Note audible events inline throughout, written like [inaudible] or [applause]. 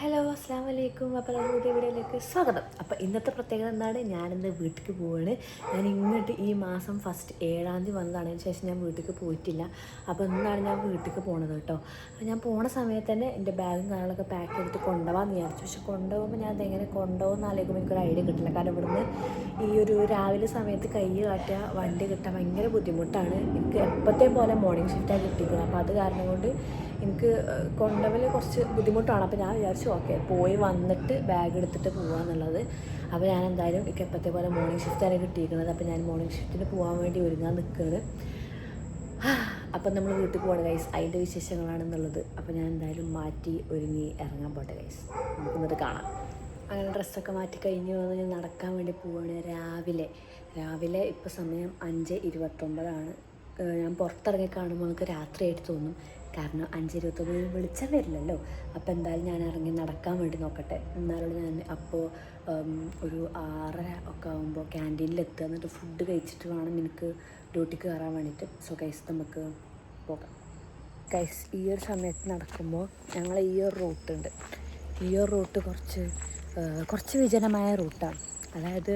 Hello അസ്സാം വലൈക്കും അപ്പോൾ നമ്മുടെ പുതിയ വീഡിയോയിലേക്ക് സ്വാഗതം. അപ്പോൾ ഇന്നത്തെ പ്രത്യേകത എന്താണ്? ഞാനിന്ന് വീട്ടിലേക്ക് പോവാണ്. ഞാൻ ഇങ്ങോട്ട് ഈ മാസം ഫസ്റ്റ് ഏഴാം തീയതി വന്നതാണ്. ശേഷം ഞാൻ വീട്ടിലേക്ക് പോയിട്ടില്ല. അപ്പോൾ ഇന്നാണ് ഞാൻ വീട്ടിലേക്ക് പോണത് കേട്ടോ. ഞാൻ പോണ സമയത്ത് തന്നെ എന്റെ ബാഗും കാര്യങ്ങളൊക്കെ പാക്ക് ചെയ്തിട്ട് കൊണ്ടുപോകാമെന്ന് വിചാരിച്ചു. പക്ഷെ കൊണ്ടുപോകുമ്പോൾ ഞാൻ അതെങ്ങനെ കൊണ്ടുപോകുന്ന ആലോചിക്കുമ്പോൾ എനിക്കൊരു ഐഡിയ കിട്ടില്ല. കാരണം ഇവിടുന്ന് ഈ ഒരു രാവിലെ സമയത്ത് കൈ കാട്ടുക വണ്ടി കിട്ടാൻ ഭയങ്കര ബുദ്ധിമുട്ടാണ്. എനിക്ക് എപ്പോഴത്തെ പോലെ മോർണിംഗ് ഷിഫ്റ്റാണ് കിട്ടിയിരിക്കുന്നത് അപ്പോൾ അത് കാരണം കൊണ്ട് എനിക്ക് കൊണ്ടുപോകൽ കുറച്ച് ബുദ്ധിമുട്ടാണ്. അപ്പോൾ ഞാൻ വിചാരിച്ചു ഓക്കെ പോയി വന്നിട്ട് ബാഗ് എടുത്തിട്ട് പോകാമെന്നുള്ളത് അപ്പോൾ ഞാൻ എന്തായാലും എനിക്ക് എപ്പോഴത്തെ പോലെ മോർണിംഗ് ഷിഫ്റ്റാണ് കിട്ടിയിരിക്കുന്നത്. അപ്പോൾ ഞാൻ മോർണിംഗ് ഷിഫ്റ്റിന് പോകാൻ വേണ്ടി ഒരുങ്ങാൻ നിൽക്കുന്നത് അപ്പം നമ്മൾ വീട്ടിൽ പോകണം ഗൈസ് അതിന്റെ വിശേഷങ്ങളാണെന്നുള്ളത്. അപ്പോൾ ഞാൻ എന്തായാലും മാറ്റി ഒരുങ്ങി ഇറങ്ങാൻ പോട്ടെ ഗൈസ് നമുക്ക് കാണാം. അങ്ങനെ ഡ്രസ്സൊക്കെ മാറ്റി കഴിഞ്ഞ് വന്ന് ഞാൻ നടക്കാൻ വേണ്ടി പോവാണ് രാവിലെ. രാവിലെ ഇപ്പോൾ സമയം അഞ്ച് ഇരുപത്തൊമ്പതാണ്. ഞാൻ പുറത്തിറങ്ങി കാണുമ്പോൾ നമുക്ക് രാത്രിയായിട്ട് തോന്നും. കാരണം അഞ്ച് വിളിച്ചാൽ വെളിച്ചം വരില്ലല്ലോ. അപ്പോൾ എന്തായാലും ഞാൻ ഇറങ്ങി നടക്കാൻ വേണ്ടി നോക്കട്ടെ. എന്നാലും ഞാൻ അപ്പോൾ ഒരു ആറര ഒക്കെ ആകുമ്പോൾ ക്യാന്റീനിൽ എത്തുക. എന്നിട്ട് ഫുഡ് കഴിച്ചിട്ട് വേണം എനിക്ക് ഡ്യൂട്ടിക്ക് കയറാൻ വേണ്ടിയിട്ട് സോ കൈസ് നമുക്ക് പോകാം. കൈസ് ഈ ഒരു സമയത്ത് നടക്കുമ്പോൾ ഞങ്ങൾ ഈ ഒരു റൂട്ടുണ്ട് ഈ ഒരു റൂട്ട് കുറച്ച് കുറച്ച് വിജനമായ റൂട്ടാണ് അതായത്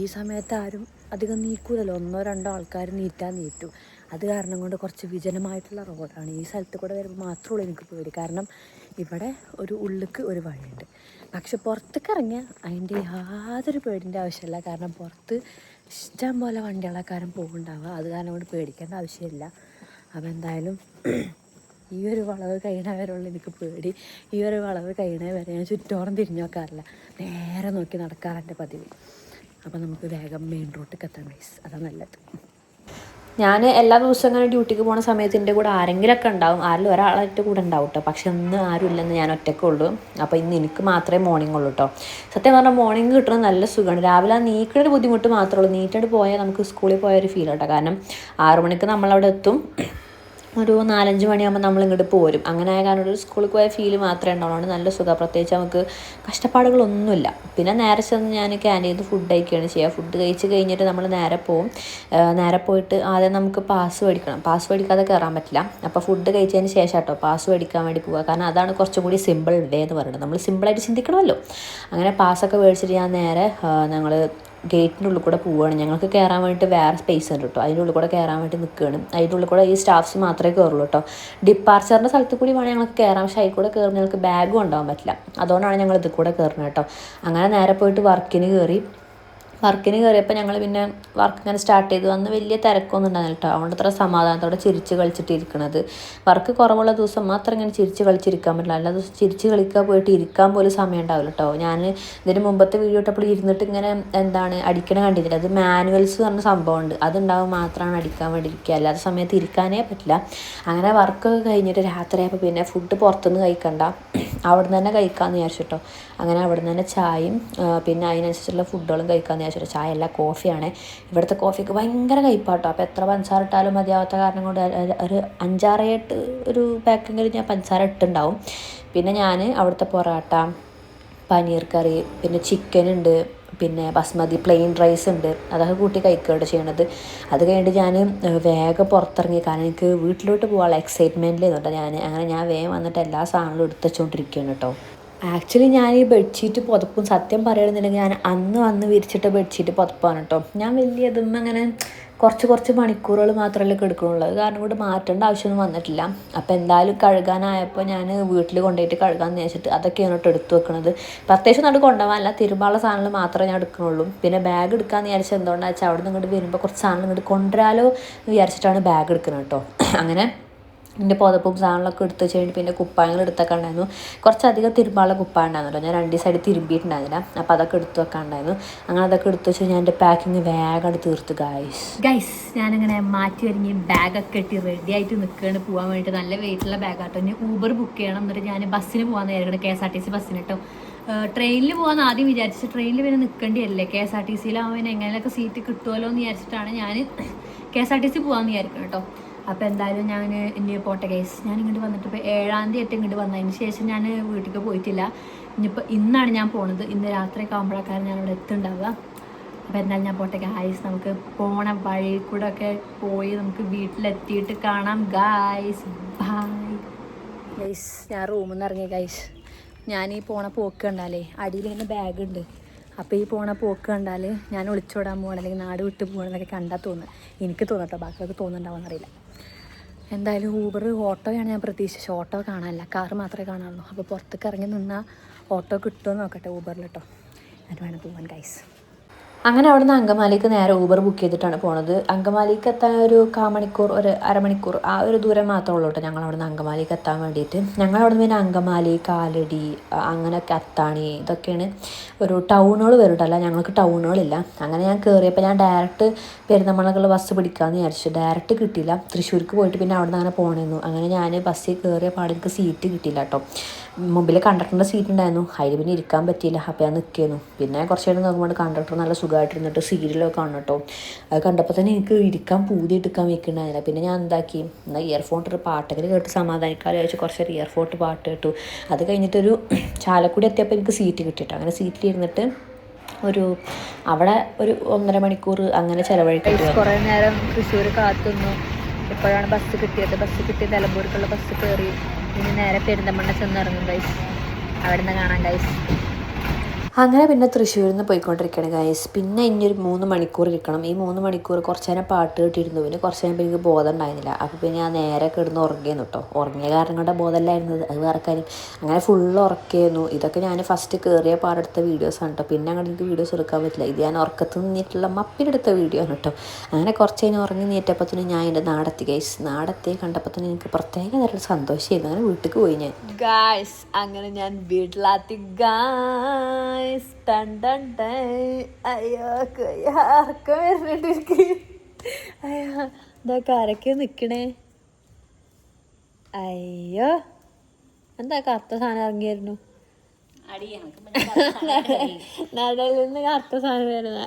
ഈ സമയത്ത് ആരും അധികം നീക്കൂലല്ലോ. ഒന്നോ രണ്ടോ ആൾക്കാർ നീറ്റാൻ നീറ്റു. അത് കാരണം കൊണ്ട് കുറച്ച് വിജനമായിട്ടുള്ള റോഡാണ്. ഈ സ്ഥലത്ത് കൂടെ വരുമ്പോൾ മാത്രമേ ഉള്ളൂ എനിക്ക് പേടി. കാരണം ഇവിടെ ഒരു ഉള്ളിക്ക് ഒരു വഴിയുണ്ട്. പക്ഷെ പുറത്തേക്ക് ഇറങ്ങിയാൽ അതിന്റെ യാതൊരു പേടിന്റെ ആവശ്യമില്ല. കാരണം പുറത്ത് ഇഷ്ടം പോലെ വണ്ടികളക്കാരൻ പോകുന്നുണ്ടാവുക. അത് കാരണം കൊണ്ട് പേടിക്കേണ്ട ആവശ്യമില്ല. അപ്പോൾ എന്തായാലും ഈ ഒരു വളവ് കഴിയണ എനിക്ക് പേടി. ഈ ഒരു വളവ് കഴിയണ വരെ ഞാൻ ചുറ്റോളം തിരിഞ്ഞു നോക്കാറില്ല. നേരെ നോക്കി നടക്കാറെന്റെ പതിവ്. അപ്പോൾ നമുക്ക് വേഗം മെയിൻ റോട്ടിൽ എത്താൻ വയസ്സ് അതാണ് നല്ലത്. ഞാൻ എല്ലാ ദിവസവും അങ്ങനെ ഡ്യൂട്ടിക്ക് പോകുന്ന സമയത്ത് എന്റെ കൂടെ ആരെങ്കിലുമൊക്കെ ഉണ്ടാവും. ആരിലും ഒരാളായിട്ട് കൂടെ ഉണ്ടാവും കേട്ടോ പക്ഷെ ഇന്ന് ആരും ഇല്ലെന്ന് ഞാൻ ഒറ്റയ്ക്കേ ഉള്ളൂ. അപ്പോൾ ഇന്ന് എനിക്ക് മാത്രമേ മോർണിംഗ് ഉള്ളൂ കേട്ടോ സത്യം പറഞ്ഞാൽ മോർണിംഗ് കിട്ടുന്നത് നല്ല സുഖമാണ് രാവിലെ ഒരു ബുദ്ധിമുട്ട് മാത്രമേ ഉള്ളൂ. നീറ്റായിട്ട് പോയാൽ നമുക്ക് സ്കൂളിൽ പോയ ഒരു ഫീൽ കേട്ടോ കാരണം ആറു മണിക്ക് നമ്മളവിടെ എത്തും. ഒരു നാലഞ്ച് മണിയാകുമ്പോൾ നമ്മൾ ഇങ്ങോട്ട് പോരും. അങ്ങനെ ആയ കാരണം ഒരു സ്കൂളിൽ പോയ ഫീൽ മാത്രമേ ഉണ്ടാവുള്ളൂ. നല്ല സുഖം. പ്രത്യേകിച്ച് നമുക്ക് കഷ്ടപ്പാടുകളൊന്നുമില്ല. പിന്നെ നേരെ ചെന്ന് ഞാൻ ക്യാന്റീനിൽ നിന്ന് ഫുഡ് കഴിക്കുകയാണ് ചെയ്യുക. ഫുഡ് കഴിച്ച് കഴിഞ്ഞിട്ട് നമ്മൾ നേരെ പോവും. നേരെ പോയിട്ട് ആദ്യം നമുക്ക് പാസ് മേടിക്കണം. പാസ് മേടിക്കാതെ കയറാൻ പറ്റില്ല. അപ്പോൾ ഫുഡ് കഴിച്ചതിന് ശേഷം കേട്ടോ പാസ് മേടിക്കാൻ വേണ്ടി പോവുക. കാരണം അതാണ് കുറച്ചും കൂടി സിമ്പിൾ വേ എന്ന് പറയുന്നത്. നമ്മൾ സിമ്പിളായിട്ട് ചിന്തിക്കണമല്ലോ. അങ്ങനെ പാസ്സൊക്കെ മേടിച്ചിട്ട് ഞാൻ നേരെ ഞങ്ങൾ ഗേറ്റിന്റെ ഉള്ളിൽ കൂടെ പോവുകയാണ്. ഞങ്ങൾക്ക് കയറാൻ വേണ്ടിയിട്ട് വേറെ സ്പേസ് ഉണ്ട് കേട്ടോ അതിന്റെ ഉള്ളിൽ കൂടെ കയറാൻ വേണ്ടി നിൽക്കുകയാണ്. അതിന്റെ ഉള്ളിൽ കൂടെ ഈ സ്റ്റാഫ്സ് മാത്രമേ കയറുള്ളൂ കേട്ടോ ഡിപ്പാർച്ചറിന്റെ സ്ഥലത്ത് കൂടി വേണമെങ്കിൽ ഞങ്ങൾക്ക് കയറാം. പക്ഷേ അതിൽ കൂടെ കയറുന്ന ഞങ്ങൾക്ക് ബാഗും ഉണ്ടാവാൻ പറ്റില്ല. അതുകൊണ്ടാണ് ഞങ്ങൾ ഇതിൽ കൂടെ കയറുന്നത് കേട്ടോ അങ്ങനെ നേരെ പോയിട്ട് വർക്കിന് കയറി. വർക്കിന് കയറിയപ്പോൾ ഞങ്ങൾ പിന്നെ വർക്ക് ഇങ്ങനെ സ്റ്റാർട്ട് ചെയ്തു. അന്ന് വലിയ തിരക്കൊന്നും ഉണ്ടായിരുന്നില്ല കേട്ടോ അതുകൊണ്ട് അത്ര സമാധാനത്തോടെ ചിരിച്ച് കളിച്ചിട്ട് വർക്ക് കുറവുള്ള ദിവസം മാത്രം ഇങ്ങനെ ചിരിച്ച് കളിച്ചിരിക്കാൻ പറ്റില്ല. അല്ലാതെ ദിവസം ചിരിച്ച് കളിക്കാൻ പോയിട്ട് ഇരിക്കാൻ പോലും സമയം ഉണ്ടാവില്ല കേട്ടോ ഞാൻ ഇതിന് മുമ്പത്തെ വീഡിയോ ഇട്ടപ്പോൾ ഇരുന്നിട്ട് ഇങ്ങനെ എന്താണ് അടിക്കണ കണ്ടിട്ടില്ല? അത് മാനുവൽസ് പറഞ്ഞ സംഭവമുണ്ട്. അതുണ്ടാവും മാത്രമാണ് അടിക്കാൻ വേണ്ടി ഇരിക്കുക. അല്ലാത്ത സമയത്ത് ഇരിക്കാനേ പറ്റില്ല. അങ്ങനെ വർക്കൊക്കെ കഴിഞ്ഞിട്ട് രാത്രിയായപ്പോൾ പിന്നെ ഫുഡ് പുറത്തുനിന്ന് കഴിക്കണ്ട. അവിടെ നിന്ന് തന്നെ കഴിക്കാമെന്ന് വിചാരിച്ചു കേട്ടോ അങ്ങനെ അവിടെ നിന്ന് തന്നെ ചായയും പിന്നെ അതിനനുസരിച്ചുള്ള ഫുഡുകളും കഴിക്കാമെന്ന് വിചാരിച്ചു. ചായ അല്ല കോഫിയാണ്. ഇവിടുത്തെ കോഫിക്ക് ഭയങ്കര കയ്പാട്ടോ അപ്പോൾ എത്ര പഞ്ചസാര ഇട്ടാലും മതിയാവാത്ത കാരണം കൊണ്ട് ഒരു- അഞ്ചാറ് അഞ്ചാറേട്ട് ഒരു പാക്കെങ്കിലും ഞാൻ പഞ്ചസാര ഇട്ടുണ്ടാവും പിന്നെ ഞാൻ അവിടുത്തെ പൊറോട്ട പനീർ കറി പിന്നെ ചിക്കൻ ഉണ്ട് പിന്നെ ബസ്മതി പ്ലെയിൻ റൈസ് ഉണ്ട്. അതൊക്കെ കൂട്ടി കഴിക്കുകയാണ് ചെയ്യണത്. അത് കഴിഞ്ഞിട്ട് ഞാൻ വേഗം പുറത്തിറങ്ങി. കാരണം എനിക്ക് വീട്ടിലോട്ട് പോകാനുള്ള എക്സൈറ്റ്മെന്റിൽ നിന്നുണ്ട് ഞാൻ അങ്ങനെ ഞാൻ വേഗം വന്നിട്ട് എല്ലാ സാധനങ്ങളും എടുത്തു വെച്ചുകൊണ്ടിരിക്കുകയാണ് കേട്ടോ. ആക്ച്വലി ഞാൻ ഈ ബെഡ്ഷീറ്റ് പുതപ്പും സത്യം പറയുകയാണെന്നുണ്ടെങ്കിൽ ഞാൻ അന്ന് വന്ന് വിരിച്ചിട്ട ബെഡ്ഷീറ്റ് പുതപ്പാണ് കേട്ടോ ഞാൻ വലിയ ഇതും അങ്ങനെ കുറച്ച് കുറച്ച് മണിക്കൂറുകൾ മാത്രമല്ലേ കിടക്കണുള്ളൂ കാരണം ഇവിടെ മാറ്റേണ്ട ആവശ്യമൊന്നും വന്നിട്ടില്ല. അപ്പോൾ എന്തായാലും കഴുകാനായപ്പോൾ ഞാൻ വീട്ടിൽ കൊണ്ടുപോയിട്ട് കഴുകാമെന്ന് വെച്ചിട്ട് അതൊക്കെയാണ് കേട്ടോ എടുത്തു വെക്കണത്. പ്രത്യേകിച്ച് നട കൊണ്ടുപോകാനല്ല. തിരുമ്പാനുള്ള സാധനങ്ങൾ മാത്രമേ ഞാൻ എടുക്കണുള്ളൂ പിന്നെ ബാഗ് എടുക്കാമെന്ന് വിചാരിച്ചത് എന്തുകൊണ്ടാണെന്ന് വെച്ചാൽ അവിടെ നിന്ന് ഇങ്ങോട്ട് വരുമ്പോൾ കുറച്ച് സാധനങ്ങൾ ഇങ്ങോട്ട് കൊണ്ടുവരാലോ എന്ന് വിചാരിച്ചിട്ടാണ് ബാഗ് എടുക്കുന്നത് കേട്ടോ [clears throat] അങ്ങനെ എന്റെ പുതപ്പും സാധനങ്ങളൊക്കെ എടുത്ത് വെച്ചിട്ട് പിന്നെ കുപ്പായങ്ങൾ എടുത്തൊക്കെ ഉണ്ടായിരുന്നു. കുറച്ചധികം തിരുമ്പാനുള്ള കുപ്പായ ഉണ്ടായിരുന്നല്ലോ. ഞാൻ രണ്ട് സൈഡ് തിരുമ്പിയിട്ടുണ്ടായിരുന്നില്ല. അപ്പോൾ അതൊക്കെ എടുത്ത് വെക്കാൻ ഉണ്ടായിരുന്നു അങ്ങനെ അതൊക്കെ എടുത്ത് വെച്ച് ഞാൻ എന്റെ പാക്കിങ് വേഗം എടുത്ത് തീർത്ത് ഗൈസ് ഗൈസ് ഞാനിങ്ങനെ മാറ്റി ഒരുങ്ങി ബാഗൊക്കെ ഇട്ട് റെഡി ആയിട്ട് നിൽക്കുകയാണ് പോകാൻ വേണ്ടിയിട്ട് നല്ല വെയിറ്റുള്ള ബാഗാട്ടോ ഇനി ഊബർ ബുക്ക് ചെയ്യണം എന്നിട്ട് ഞാൻ ബസ്സിന് പോകാൻ നേരിടണം K S R T C ബസ്സിന് കേട്ടോ ട്രെയിനിൽ പോകാൻ ആദ്യം വിചാരിച്ചു ട്രെയിനിൽ പിന്നെ നിൽക്കേണ്ടിയല്ലേ കെ എസ് ആർ ടി സിയിലാവുമ്പോൾ എങ്ങനെയൊക്കെ സീറ്റ് കിട്ടുമല്ലോ എന്ന് വിചാരിച്ചിട്ടാണ് ഞാൻ K S R [clears throat] T C പോകാമെന്ന് വിചാരിക്കണം കേട്ടോ അപ്പോൾ എന്തായാലും ഞാൻ ഇനി പോട്ടെ കേസ് ഞാൻ ഇങ്ങോട്ട് വന്നിട്ട് ഇപ്പോൾ ഏഴാം തീയതി ആയിട്ട് ഇങ്ങോട്ട് വന്നതിന് ശേഷം ഞാൻ വീട്ടിലേക്ക് പോയിട്ടില്ല. ഇനിയിപ്പോൾ ഇന്നാണ് ഞാൻ പോണത്. ഇന്ന് രാത്രി ആകുമ്പോഴേക്കാരും ഞാൻ അവിടെ എത്തുണ്ടാവുക അപ്പോൾ എന്തായാലും ഞാൻ പോട്ടെ ഗായ്സ് നമുക്ക് പോണ വഴി കൂടെ ഒക്കെ പോയി നമുക്ക് വീട്ടിലെത്തിയിട്ട് കാണാം ഗായ്സ് ബായ് ഗൈസ് ഞാൻ റൂമിൽ നിന്ന് ഇറങ്ങി ഗൈസ് ഞാൻ ഈ പോണ പോക്ക് കണ്ടാലേ അടിയിൽ ഇങ്ങനെ ബാഗ് ഉണ്ട്. അപ്പോൾ ഈ പോണ പോക്ക് കണ്ടാൽ ഞാൻ ഒളിച്ചോടാൻ പോകണം അല്ലെങ്കിൽ നാട് വിട്ട് പോകണമെന്നൊക്കെ കണ്ടാൽ തോന്നുന്നു എനിക്ക് തോന്നട്ടോ ബാക്കിയൊക്കെ തോന്നുന്നുണ്ടാവുമെന്ന് അറിയില്ല. എന്തായാലും ഊബർ ഓട്ടോയാണ് ഞാൻ പ്രതീക്ഷിച്ചത്. ഓട്ടോ കാണാനില്ല. കാറ് മാത്രമേ കാണാനുള്ളൂ. അപ്പോൾ പുറത്തേക്ക് ഇറങ്ങി നിന്നാൽ ഓട്ടോ കിട്ടുമോ നോക്കട്ടെ ഊബറിൽ കേട്ടോ ഞാൻ വേണം പോവാൻ ഗൈസ് അങ്ങനെ അവിടെ നിന്ന് അങ്കമാലിക്ക് നേരെ ഊബർ ബുക്ക് ചെയ്തിട്ടാണ് പോണത്. അങ്കമാലിക്ക് എത്താൻ ഒരു കാമണിക്കൂർ ഒരു അരമണിക്കൂർ ആ ഒരു ദൂരം മാത്രമേ ഉള്ളൂ കേട്ടോ ഞങ്ങൾ അവിടെ നിന്ന് അങ്കമാലിക്ക് എത്താൻ വേണ്ടിയിട്ട്. ഞങ്ങൾ അവിടെ നിന്ന് പിന്നെ അങ്കമാലി കാലടി അങ്ങനെയൊക്കെ അത്താണി ഇതൊക്കെയാണ് ഒരു ടൗണുകൾ വരുന്നുണ്ടല്ല. ഞങ്ങൾക്ക് ടൗണുകളില്ല അങ്ങനെ ഞാൻ കയറിയപ്പോൾ ഞാൻ ഡയറക്റ്റ് പെരുന്തമണക്കുള്ള ബസ് പിടിക്കാമെന്ന് വിചാരിച്ചു. ഡയറക്റ്റ് കിട്ടിയില്ല. തൃശ്ശൂർക്ക് പോയിട്ട് പിന്നെ അവിടെ നിന്ന് അങ്ങനെ പോകണമെന്നു അങ്ങനെ ഞാൻ ബസ്സിൽ കയറിയ പാടെ എനിക്ക് സീറ്റ് കിട്ടിയില്ല കേട്ടോ. മുമ്പിൽ കണ്ടക്ടറിന്റെ സീറ്റ് ഉണ്ടായിരുന്നു. അതിൽ പിന്നെ ഇരിക്കാൻ പറ്റിയില്ല. അപ്പോൾ ഞാൻ നിൽക്കുന്നു പിന്നെ കുറച്ച് നേരം നോക്കുമ്പോൾ കണ്ടക്ടർ നല്ല സുഖമായിട്ടിരുന്നിട്ട് സീരിയലൊക്കെ കാണട്ടോ അത് കണ്ടപ്പോൾ തന്നെ എനിക്ക് ഇരിക്കാൻ പൂതി എടുക്കാൻ വെക്കുന്നുണ്ടായിരുന്നില്ല പിന്നെ ഞാൻ എന്താക്കി? എന്നാൽ ഇയർഫോൺ ഇട്ട് പാട്ടൊക്കെ കേട്ട് സമാധാനിക്കാതെ വെച്ച് കുറച്ച് നേരം ഇയർഫോൺ പാട്ട് കേട്ടു. അത് കഴിഞ്ഞിട്ടൊരു [clears throat] ചാലക്കുടി എത്തിയപ്പോൾ എനിക്ക് സീറ്റ് കിട്ടിയിട്ടോ അങ്ങനെ സീറ്റിൽ ഇരുന്നിട്ട് ഒരു അവിടെ ഒരു ഒന്നര മണിക്കൂർ അങ്ങനെ ചിലവഴിക്കും കുറേ നേരം തൃശ്ശൂർ കാത്തുനിന്നു. ഇപ്പോഴാണ് ബസ് കിട്ടിയത്. ബസ് കിട്ടി നിലമ്പൂർക്കുള്ള ബസ് കയറി ഇനി നേരെ പെരുന്തമണ്ണ ചെന്ന് ഇറങ്ങും ഗൈസ് അവിടെ നിന്ന് കാണാം ഗൈസ് അങ്ങനെ പിന്നെ തൃശ്ശൂരിൽ നിന്ന് പോയിക്കൊണ്ടിരിക്കുകയാണ് ഗായസ് പിന്നെ ഇനി ഒരു മൂന്ന് മണിക്കൂർ ഇരിക്കണം. ഈ മൂന്ന് മണിക്കൂർ കുറച്ച് നേരം പാട്ട് കേട്ടിരുന്നു. പിന്നെ കുറച്ച് നേരം എനിക്ക് ബോധം ഉണ്ടായിരുന്നില്ല അപ്പോൾ പിന്നെ ഞാൻ നേരെ കിടന്ന് ഉറങ്ങിയെന്നു കേട്ടോ ഉറങ്ങിയ കാരണം കൊണ്ട് ബോധമല്ലായിരുന്നത് അത് വേറെ അങ്ങനെ ഫുള്ള് ഉറക്കിയായിരുന്നു ഇതൊക്കെ ഞാൻ ഫസ്റ്റ് കയറിയ പാടെടുത്ത വീഡിയോസാണ് കേട്ടോ പിന്നെ അങ്ങോട്ട് എനിക്ക് വീഡിയോസ് എടുക്കാൻ പറ്റില്ല. ഇത് ഞാൻ ഉറക്കത്ത് നിന്നിട്ടുള്ള മപ്പിലെടുത്ത വീഡിയോ ആണ് കേട്ടോ അങ്ങനെ കുറച്ച് കഴിഞ്ഞ് ഉറങ്ങി നീറ്റപ്പോൾ തന്നെ ഞാൻ എന്റെ നാടെത്തി ഗൈസ് നാടെത്തി കണ്ടപ്പോൾ തന്നെ എനിക്ക് പ്രത്യേക നേരം സന്തോഷമായിരുന്നു. അങ്ങനെ വീട്ടിൽ പോയി ഞാൻ. ഗായ്സ് അങ്ങനെ ഞാൻ വീട്ടിലെത്തി ഗായ്സ് ടൺ ടൺ ടൺ അയ്യോ ആർക്കും വരുന്നുണ്ട് എനിക്ക് അയ്യോ എന്താ കരക്ക് നിൽക്കണേ അയ്യോ എന്താ കറുത്ത സാധനം ഇറങ്ങിയായിരുന്നു നടയിൽ നിന്ന് കറുത്ത സാധനം വരുന്ന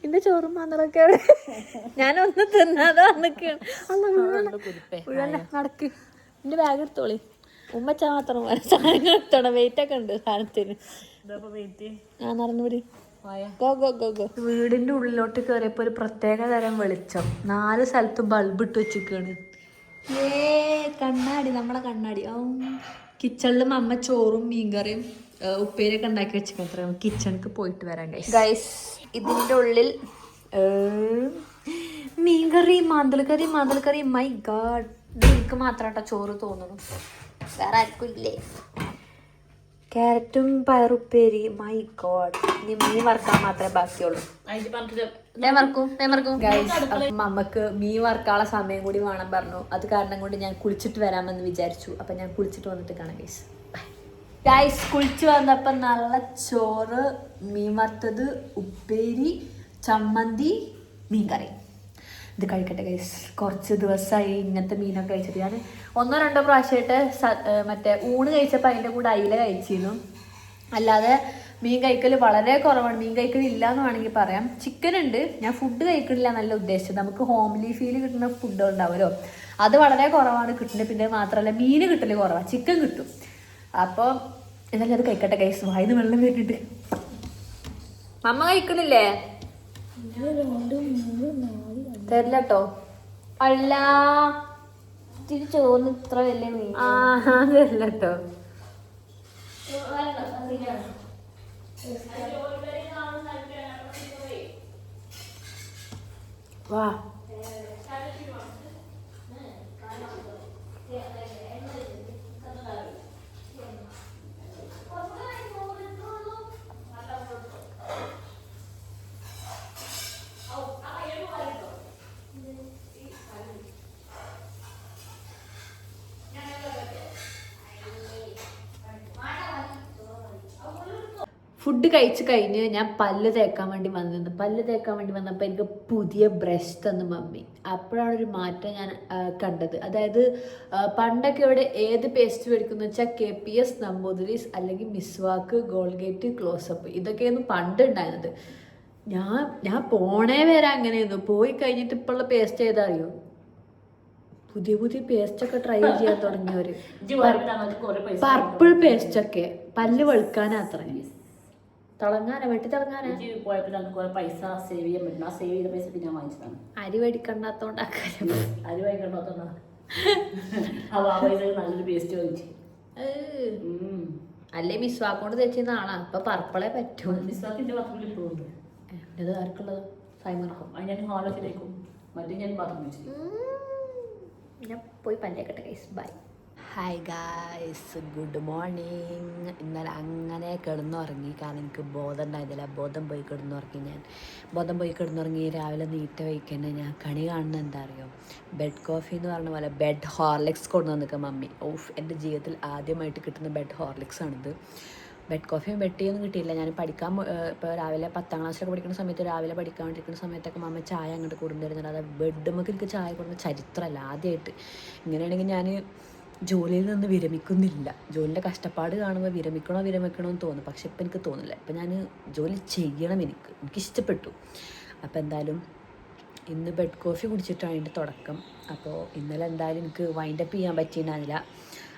എന്റെ ചോറും മന്ത്രൊക്കെ ഞാനൊന്ന് തിന്നാതെ നടക്ക്. എന്റെ ബാഗ് എടുത്തോളി. ഉമ്മച്ച മാത്രം മതി. സാധനങ്ങൾ എത്തണം വെയിറ്റ് ഒക്കെ ഉണ്ട് സാധനത്തിന്. ആ നടന്നു പിടി. ഗോ ഗോ ഗോ ഗോ വീടിന്റെ ഉള്ളിലോട്ട് കയറിയപ്പോ ഒരു പ്രത്യേക തരം വെളിച്ചം. നാല് സ്ഥലത്തും ബൾബ് ഇട്ട് വെച്ചിരിക്കാണ്. ഏ കണ്ണാടി. നമ്മളെ കണ്ണാടി. ഓ കിച്ചണിലും അമ്മ ചോറും മീൻകറിയും ഉപ്പേരിയൊക്കെ ഉണ്ടാക്കി വെച്ചിട്ട് കിച്ചണിക്ക് പോയിട്ട് വരാൻ ഗൈസ് ഇതിന്റെ ഉള്ളിൽ മീൻകറി മാന്തൽ കറി മാന്തൽ കറി മൈ ഗാഡ് എനിക്ക് മാത്രം ചോറ് തോന്നുന്നു. വേറെ ആർക്കും ഇല്ലേ ക്യാരറ്റും പയറുപ്പേരി മൈ ഗോഡ് ഇനി മീൻ വറുക്കാൻ മാത്രമേ ബാക്കിയുള്ളൂ. മമ്മക്ക് മീൻ വറുക്കാനുള്ള സമയം കൂടി വേണം പറഞ്ഞു. അത് കാരണം കൊണ്ട് ഞാൻ കുളിച്ചിട്ട് വരാമെന്ന് വിചാരിച്ചു. അപ്പൊ ഞാൻ കുളിച്ചിട്ട് വന്നിട്ട് കാണാം ഗൈസ് ഗൈസ് കുളിച്ച് വന്നപ്പോൾ നല്ല ചോറ് മീൻ വറുത്തത് ഉപ്പേരി ചമ്മന്തി മീൻ കറി ഇത് കഴിക്കട്ടെ ഗൈസ് കുറച്ച് ദിവസമായി ഇങ്ങനത്തെ മീനൊക്കെ കഴിച്ചിട്ട്. ഞാൻ ഒന്നോ രണ്ടോ പ്രാവശ്യമായിട്ട് മറ്റേ ഊണ് കഴിച്ചപ്പോൾ അതിന്റെ കൂടെ അയില കഴിച്ചിരുന്നു. അല്ലാതെ മീൻ കഴിക്കൽ വളരെ കുറവാണ്. മീൻ കഴിക്കൽ ഇല്ല എന്ന് വേണമെങ്കിൽ പറയാം. ചിക്കൻ ഉണ്ട്. ഞാൻ ഫുഡ് കഴിക്കണില്ല നല്ല ഉദ്ദേശിച്ചത്. നമുക്ക് ഹോംലി ഫീൽ കിട്ടുന്ന ഫുഡ് ഉണ്ടാവുമല്ലോ. അത് വളരെ കുറവാണ് കിട്ടുന്നത്. പിന്നെ മാത്രമല്ല മീൻ കിട്ടൽ കുറവാണ് ചിക്കൻ കിട്ടും. അപ്പോൾ എന്നാലും അത് കഴിക്കട്ടെ കൈസ് വായിന്ന് വെള്ളം വരുന്നുണ്ട്. മമ്മ കഴിക്കണില്ലേ തരില്ല കേട്ടോ അല്ല ചോറിന് ഇത്ര വലിയ മീൻ ആ തരില്ല കേട്ടോ വാ. ഫുഡ് കഴിച്ച് കഴിഞ്ഞ് ഞാൻ പല്ല് തേക്കാൻ വേണ്ടി വന്നിരുന്നു. പല്ല് തേക്കാൻ വേണ്ടി വന്നപ്പോൾ എനിക്ക് പുതിയ ബ്രഷ് തന്നു മമ്മി. അപ്പോഴാണ് ഒരു മാറ്റം ഞാൻ കണ്ടത്. അതായത് പണ്ടൊക്കെ ഇവിടെ ഏത് പേസ്റ്റ് മേടിക്കുന്നു വെച്ചാൽ കെ പി എസ് നമ്പൂതിരീസ് അല്ലെങ്കിൽ മിസ്വാക്ക് ഗോൾഗേറ്റ് ക്ലോസപ്പ്. ഇതൊക്കെയായിരുന്നു പണ്ട് ഉണ്ടായിരുന്നത്. ഞാൻ ഞാൻ പോണേ വരെ അങ്ങനെയായിരുന്നു. പോയി കഴിഞ്ഞിട്ട് ഇപ്പോഴുള്ള പേസ്റ്റ് ഏതാ അറിയോ? പുതിയ പുതിയ പേസ്റ്റ് ഒക്കെ ട്രൈ ചെയ്യാൻ തുടങ്ങിയവര്. പർപ്പിൾ പേസ്റ്റ് ഒക്കെ. പല്ല് വെളുക്കാനാ അത്ര തിളങ്ങാനാ? വെട്ടി തിളങ്ങാനാ? പോയപ്പോൾ നമുക്ക് കുറെ പൈസ സേവ് ചെയ്യാൻ പറ്റും. ആ സേവ് ചെയ്ത പൈസ പിന്നെ ഞാൻ വാങ്ങിച്ചതാണ്. അരി മേടിക്കണ്ടാത്തോണ്ടാക്കാനും അരി വാങ്ങിക്കണ്ടോത്തന്നാ അപ്പോൾ ആ പൈസ നല്ലൊരു പേസ്റ്റ് വാങ്ങിച്ചു. ഉം. അല്ലേ മിസ്വാക്കോണ്ട് തെച്ചിരുന്ന ആളാ. ഇപ്പൊ പർപ്പിളെ പറ്റൂ. ബാത്റൂമിൽ ഇത് ആർക്കുള്ളത്? സൈമർക്കോ? അത് ഞാൻ ഹാളത്തിലേക്കും മറ്റേ ഞാൻ ബാത്റൂമിൽ വെച്ചു ഞാൻ പോയി പല്ലേക്കട്ടെ bye hi guys good morning ഇന്നലെ അങ്ങനെ കിടന്നുറങ്ങി. കാരണം എനിക്ക് ബോധം ഉണ്ടായിരുന്നില്ല ബോധം പോയി കിടന്നുറങ്ങി ഞാൻ. ബോധം പോയി കിടന്നുറങ്ങി രാവിലെ നീറ്റ വയ്ക്കുന്നത് ഞാൻ കണി കാണുന്നത് എന്താ അറിയോ? ബെഡ് കോഫി എന്ന് പറഞ്ഞ പോലെ ബെഡ് ഹോർലിക്സ് കൊണ്ടു വന്നിക്കുക മമ്മി. ഓഫ് എന്റെ ജീവിതത്തിൽ ആദ്യമായിട്ട് കിട്ടുന്ന ബെഡ് ഹോർലിക്സ് ആണിത്. ബെഡ് കോഫിയും ബെഡ് ഒന്നും കിട്ടിയില്ല. ഞാൻ പഠിക്കാൻ ഇപ്പോൾ രാവിലെ പത്താം ക്ലാസ്സിലൊക്കെ പഠിക്കുന്ന സമയത്ത് രാവിലെ പഠിക്കാൻ വേണ്ടിയിരിക്കുന്ന സമയത്തൊക്കെ മമ്മ ചായ അങ്ങോട്ട് കൊണ്ടുവരുന്നുണ്ട്. അത് ബെഡ് എനിക്ക് ചായ കൊടുക്കുന്ന ചരിത്രമല്ല ആദ്യമായിട്ട് ഇങ്ങനെയാണെങ്കിൽ ഞാൻ ജോലിയിൽ നിന്ന് വിരമിക്കുന്നില്ല. ജോലിന്റെ കഷ്ടപ്പാട് കാണുമ്പോൾ വിരമിക്കണോ വിരമിക്കണോ എന്ന് തോന്നും. പക്ഷെ ഇപ്പം എനിക്ക് തോന്നില്ല ഇപ്പം ഞാൻ ജോലി ചെയ്യണം എനിക്ക്. എനിക്ക് ഇഷ്ടപ്പെട്ടു. അപ്പോൾ എന്തായാലും ഇന്ന് ബെഡ് കോഫി കുടിച്ചിട്ടാണ് അതിന്റെ തുടക്കം. അപ്പോൾ ഇന്നലെ എന്തായാലും എനിക്ക് വൈൻഡ് അപ്പ് ചെയ്യാൻ പറ്റിയിട്ടുണ്ടായിരുന്നില്ല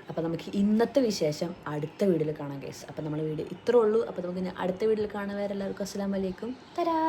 അപ്പോൾ നമുക്ക് ഇന്നത്തെ വിശേഷം അടുത്ത വീഡിയോയിൽ കാണാം കേസ് അപ്പോൾ നമ്മുടെ വീഡിയോ ഇത്രേ ഉള്ളൂ. അപ്പോൾ നമുക്ക് അടുത്ത വീഡിയോയിൽ എല്ലാവർക്കും അസ്സാം വലൈക്കും തരാ.